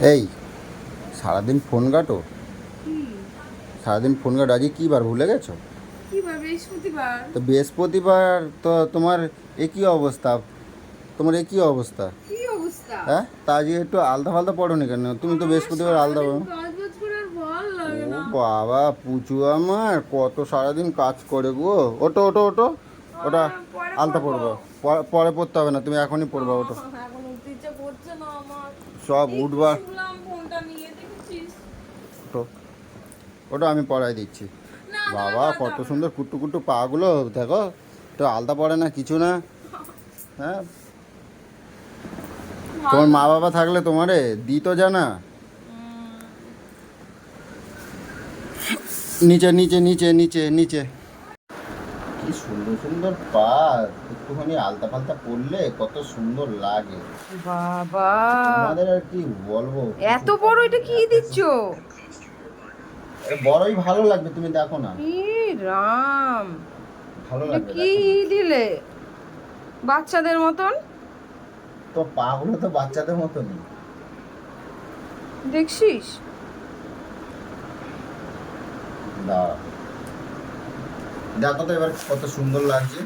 এই সারাদিন ফোন ঘাটো? সারাদিন ফোন ঘাটো আজকে কী বার ভুলে গেছো? তো বৃহস্পতিবার তো তোমার একই অবস্থা। তোমার একই অবস্থা। হ্যাঁ? তা আজকে একটু আলদা ফালদা পড়ো নি কেন? তুমি তো বৃহস্পতিবার আলদা পড়ো ও বাবা পুচু আমার কত সারাদিন কাজ করে গো। ওটো ওটো ওটো ওটা আলতা পড়ব। পরে- পরে পড়তে হবে না তুমি এখনই পড়বা ওটো সব উঠবার ওটা আমি পড়াই দিচ্ছি। বাবা কত সুন্দর কুট্টু কুট্টু পাগুলো দেখো তো আলতা পড়ে না কিছু না। হ্যাঁ? তোমার মা বাবা থাকলে তোমারে দিত জানা। নিচে নিচে নিচে নিচে নিচে। কি সুন্দর সুন্দর পা একটুখানি আলতা ফালতা পড়লে কত সুন্দর লাগে। বাবা। তোমাদের আর কি বলব? এত বড় এটা কি দিচ্ছ? বড়ই ভালো লাগবে তুমি দেখো না। ই রাম। ভালো লাগবে কি দিলে? বাচ্চাদের মতন? তো পা পাগুলো তো বাচ্চাদের মতনই। দেখছিস? দাঁড়া। দেখো তো এবার কত সুন্দর লাগছে।